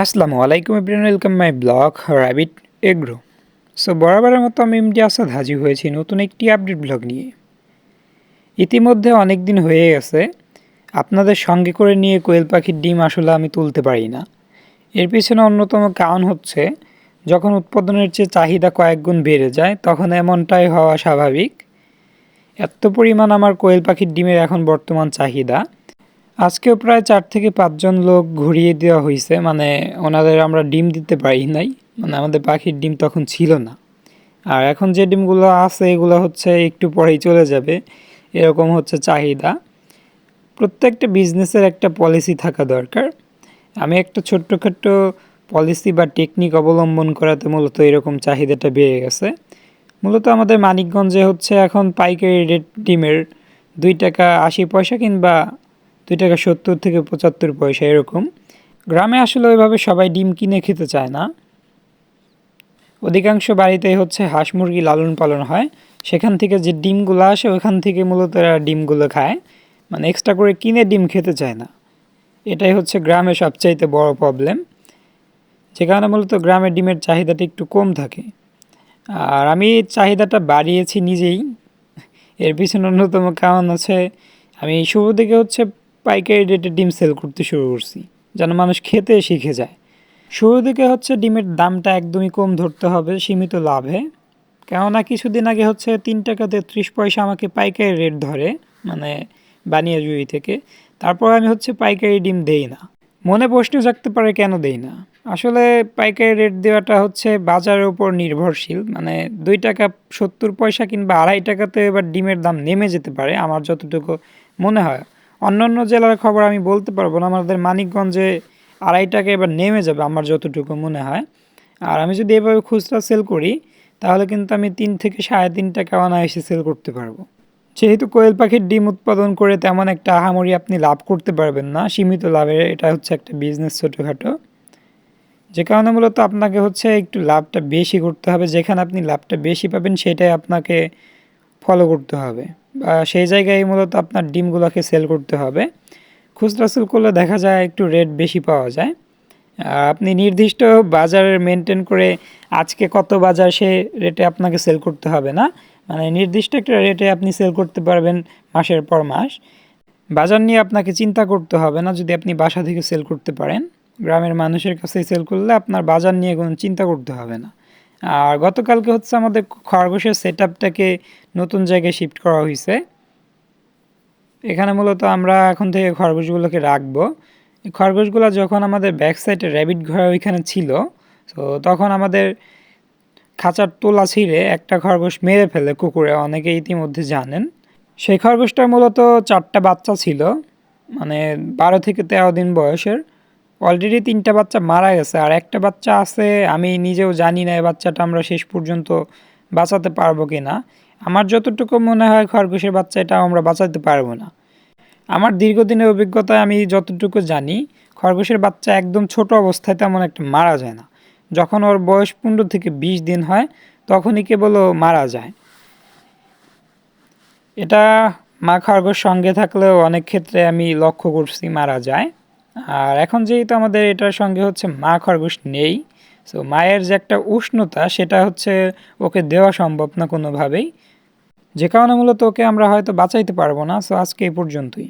আসসালামু আলাইকুম everyone welcome my blog rabbit agro so বরাবরের মতো আমি এমডি আসাদ হাজির হয়েছি নতুন একটি আপডেট ব্লগ নিয়ে। ইতিমধ্যে অনেক দিন হয়ে গেছে, আপনাদের সঙ্গে করে নিয়ে কোয়েল পাখির ডিম আসলে আমি তুলতে পারি না। এর পিছনে অন্যতম কারণ হচ্ছে, যখন উৎপাদনের চেয়ে চাহিদা কয়েক গুণ বেড়ে যায়, তখন এমনটাই হওয়া স্বাভাবিক। এত পরিমাণ আমার কোয়েল পাখির ডিমের এখন বর্তমান চাহিদা। আজকেও প্রায় চার থেকে পাঁচজন লোক ঘুরিয়ে দেওয়া হয়েছে মানে ওনাদের আমরা ডিম দিতে পারি নাই মানে আমাদের পাখির ডিম তখন ছিল না। আর এখন যে ডিমগুলো আছে, এগুলো হচ্ছে একটু পরেই চলে যাবে, এরকম হচ্ছে চাহিদা। প্রত্যেকটা বিজনেসের একটা পলিসি থাকা দরকার। আমি একটা ছোট্টখাট্ট পলিসি বা টেকনিক অবলম্বন করাতে মূলত এরকম চাহিদাটা বেড়ে গেছে। মূলত আমাদের মানিকগঞ্জে হচ্ছে এখন পাইকারি রেট ডিমের দুই টাকা আশি পয়সা কিংবা দুই টাকা সত্তর থেকে পঁচাত্তর পয়সা এরকম। গ্রামে আসলে ওইভাবে সবাই ডিম কিনে খেতে চায় না। অধিকাংশ বাড়িতেই হচ্ছে হাঁস মুরগি লালন পালন হয়। সেখান থেকে যে ডিমগুলো আসে, ওখান থেকে মূলত এরা ডিমগুলো খায়। মানে এক্সট্রা করে কিনে ডিম খেতে চায় না। এটাই হচ্ছে গ্রামে সবচাইতে বড় প্রবলেম যে কারণে মূলত গ্রামের ডিমের চাহিদাটা একটু কম থাকে। আর আমি চাহিদাটা বাড়িয়েছি নিজেই। এর পিছনে অন্যতম কারণ আছে আমি শুরু থেকে হচ্ছে পাইকারি রেটে ডিম সেল করতে শুরু করছি। যেন মানুষ খেতে শিখে যায়। শুরু দিকে হচ্ছে ডিমের দামটা একদমই কম ধরতে হবে, সীমিত লাভে। কেননা কিছুদিন আগে হচ্ছে তিন টাকা তেত্রিশ পয়সা আমাকে পাইকারি রেট ধরে মানে বানিয়া জুড়ি থেকে। তারপর আমি হচ্ছে পাইকারি ডিম দেই না। মনে প্রশ্ন জাগতে পারে, কেন দেই না? আসলে পাইকারি রেট দেওয়াটা হচ্ছে বাজারের উপর নির্ভরশীল। মানে দুই টাকা সত্তর পয়সা কিংবা আড়াই টাকাতে এবার ডিমের দাম নেমে যেতে পারে, আমার যতটুকু মনে হয়। অন্য অন্য জেলার খবর আমি বলতে পারব না। আমাদের মানিকগঞ্জে আড়াই টাকা এবার নেমে যাবে আমার যতটুকু মনে হয়। আর আমি যদি এভাবে খুচরা সেল করি, তাহলে কিন্তু আমি তিন থেকে সাড়ে তিন টাকা অনায়াসে সেল করতে পারব। যেহেতু কোয়েল পাখির ডিম উৎপাদন করে তেমন একটা আহামরি আপনি লাভ করতে পারবেন না। সীমিত লাভের এটা হচ্ছে একটা বিজনেস ছোটোখাটো। যে কারণে মূলত আপনাকে হচ্ছে একটু লাভটা বেশি করতে হবে। যেখানে আপনি লাভটা বেশি পাবেন, সেটাই আপনাকে ফলো করতে হবে। বা সেই জায়গায় মূলত আপনার ডিমগুলোকে সেল করতে হবে। খুচরা সেল করলে দেখা যায় একটু রেট বেশি পাওয়া যায়। আপনি নির্দিষ্ট বাজারের মেনটেন করে আজকে কত বাজার সে রেটে আপনাকে সেল করতে হবে না। মানে নির্দিষ্ট একটা রেটে আপনি সেল করতে পারবেন মাসের পর মাস। বাজার নিয়ে আপনাকে চিন্তা করতে হবে না যদি আপনি বাসা থেকে সেল করতে পারেন। গ্রামের মানুষের কাছে সেল করলে আপনার বাজার নিয়ে কোনো চিন্তা করতে হবে না। আর গতকালকে হচ্ছে আমাদের খরগোশের সেট আপটাকে নতুন জায়গায় শিফট করা হয়েছে এখানে মূলত আমরা এখন থেকে খরগোশগুলোকে রাখব। খরগোশগুলো যখন আমাদের ব্যাক সাইডে র্যাবিট ঘর ওইখানে ছিল, তো তখন আমাদের খাঁচার তোলা ছিঁড়ে একটা খরগোশ মেরে ফেলে কুকুরে অনেকে ইতিমধ্যে জানেন। সেই খরগোশটার মূলত চারটা বাচ্চা ছিল মানে বারো থেকে তেরো দিন বয়সের। অলরেডি তিনটা বাচ্চা মারা গেছে। আর একটা বাচ্চা আছে, আমি নিজেও জানি না এই বাচ্চাটা আমরা শেষ পর্যন্ত বাঁচাতে পারব কি না আমার যতটুকু মনে হয় খরগোশের বাচ্চা এটা আমরা বাঁচাতে পারব না। আমার দীর্ঘদিনের অভিজ্ঞতায় আমি যতটুকু জানি, খরগোশের বাচ্চা একদম ছোট অবস্থায় তেমন একটা মারা যায় না। যখন ওর বয়স পনেরো থেকে বিশ দিন হয়, তখনই কেবল মারা যায়। এটা মা খরগোশ সঙ্গে থাকলেও অনেক ক্ষেত্রে আমি লক্ষ্য করছি মারা যায়। আর এখন যেহেতু আমাদের এটার সঙ্গে হচ্ছে মা খরগোশ নেই সো মায়ের যে একটা উষ্ণতা সেটা হচ্ছে ওকে দেওয়া সম্ভব না কোনোভাবেই। যে কারণে মূলত ওকে আমরা হয়তো বাঁচাইতে পারব না সো আজকে এই পর্যন্তই।